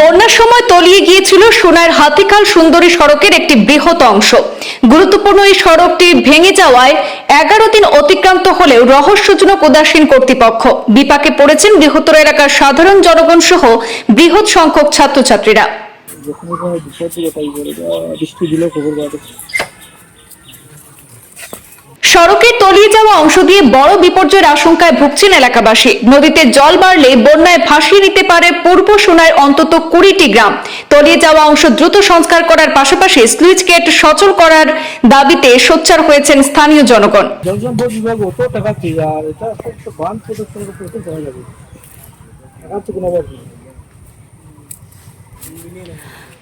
বন্যার সময় তলিয়ে গিয়েছিল সোনার হাতিকাল সুন্দরী সড়কের একটি বৃহৎ অংশ। গুরুত্বপূর্ণ এই সড়কটি ভেঙে যাওয়ায় এগারো দিন অতিক্রান্ত হলেও রহস্যজনক উদাসীন কর্তৃপক্ষ। বিপাকে পড়েছেন বৃহত্তর এলাকার সাধারণ জনগণ সহ বৃহৎ সংখ্যক ছাত্রছাত্রীরা। সড়কের তলিয়ে যাওয়া অংশ দিয়ে বড় বিপর্যয়ের আশঙ্কায় ভুগছেন এলাকাবাসী। নদীতে জল বাড়লে বন্যায় ভাসিয়ে নিতে পারে পূর্ব সোনায় অন্তত কুড়িটি গ্রাম। তলিয়ে যাওয়া অংশ দ্রুত সংস্কার করার পাশাপাশি স্লুইস গেট সচল করার দাবিতে সোচ্চার হয়েছেন স্থানীয় জনগণ।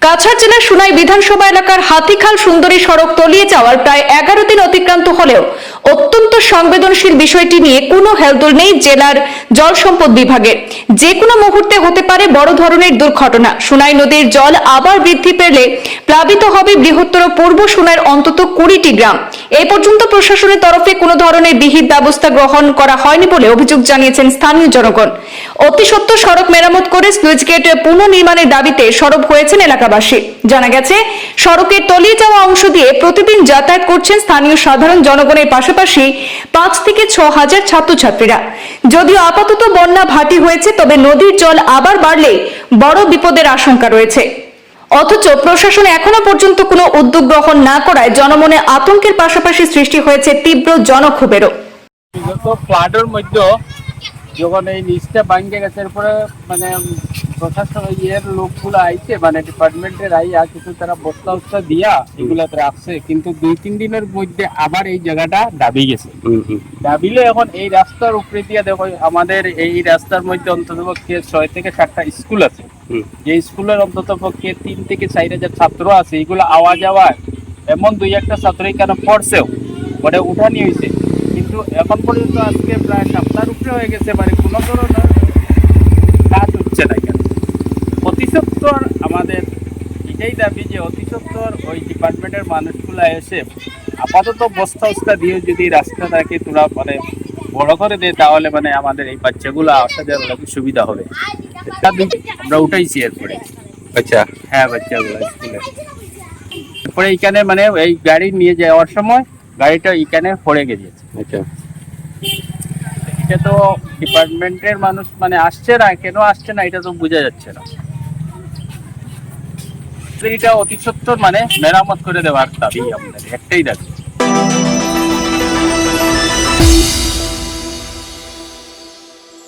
কাছাড় জেলার সুনাই বিধানসভা এলাকার হাতিখাল সুন্দরী সড়ক তলিয়ে যাওয়ার প্রায় এগারো দিন অতিক্রান্ত হলেও অত্যন্ত সংবেদনশীল বিষয়টি নিয়ে কোনো হেলদোল নেই জেলার জল সম্পদ বিভাগের যে কোনো মুহূর্তে হতে পারে বড় ধরনের দুর্ঘটনা। সুনাই নদীর জল আবার বৃদ্ধি পেলে প্লাবিত হবে বৃহত্তর পূর্ব সুনাইয়ের অন্তত কুড়িটি গ্রাম। এ পর্যন্ত প্রশাসনের তরফে কোনো ধরনের বিহিত ব্যবস্থা গ্রহণ করা হয়নি বলে অভিযোগ জানিয়েছেন স্থানীয় জনগণ। অতি সত্ত্বর সড়ক মেরামত করে স্লুইস গেট পুনর্নির্মাণের দাবিতে সরব হয়েছেন এলাকাবাসী। জানা গেছে সড়কের তলিয়ে যাওয়া অংশ দিয়ে প্রতিদিন যাতায়াত করছেন স্থানীয় সাধারণ জনগণের পাশাপাশি পাঁচ থেকে ছ হাজার ছাত্রছাত্রীরা। যদিও আপাতত বন্যা ভাটি হয়েছে, তবে নদীর জল আবার বাড়লে বড় বিপদের আশঙ্কা রয়েছে। অথচ প্রশাসন এখনও পর্যন্ত কোনো উদ্যোগ গ্রহণ না করায় জনমনে আতঙ্কের পাশাপাশি সৃষ্টি হয়েছে তীব্র জনক্ষোভেরও। বিগত ফ্লাডের মধ্যে যখন এই নিচটা ভাঙ্গে গেছে, এরপরে মানে প্রশাসন ইয়ের লোকগুলো আইছে মানে ডিপার্টমেন্টের আইয়া কিছু তারা বস্তা উস্তা দিয়া এগুলা রাখছে কিন্তু দুই তিন দিনের মধ্যে আবার এই জায়গাটা দাবি গেছে। দাবিলে এখন এই রাস্তার উপরে দিয়ে দেখো আমাদের এই রাস্তার মধ্যে অন্তত পক্ষে ছয় থেকে সাতটা স্কুল আছে। যে স্কুলের অন্তত পক্ষে তিন থেকে চার হাজার ছাত্র আছে এগুলো আওয়া যাওয়ার এমন দুই একটা ছাত্র এখানে পড়ছেও? ওটা উঠানি হয়েছে কিন্তু এখন পর্যন্ত আজকে প্রায় সপ্তাহের উপরে হয়ে গেছে মানে কোনো ধরনের কাজ হচ্ছে না এখানে অতি সত্বর আমাদের এটাই দাবি যে অতি সত্বর ওই ডিপার্টমেন্টের মানুষগুলো এসে আপাতত বস্তা উস্তা দিয়ে যদি রাস্তাটাকে তোরা মানে বড় করে দেয় তাহলে মানে আমাদের এই বাচ্চাগুলো আসা যাওয়ার অনেক সুবিধা হবে। আমরা উঠাইছি এরপরে। আচ্ছা। হ্যাঁ বাচ্চাগুলো স্কুলে। এরপরে এখানে মানে এই গাড়ি নিয়ে যাওয়ার সময় গাড়িটা এখানে পড়ে গেছে। আচ্ছা। এটা তো ডিপার্টমেন্টের মানুষ মানে আসছে না কেন আসছে না এটা তো বোঝা যাচ্ছে না। এটা অতি সত্তর মানে মেরামত করে দেওয়ার দাবি আপনার একটাই দাবি।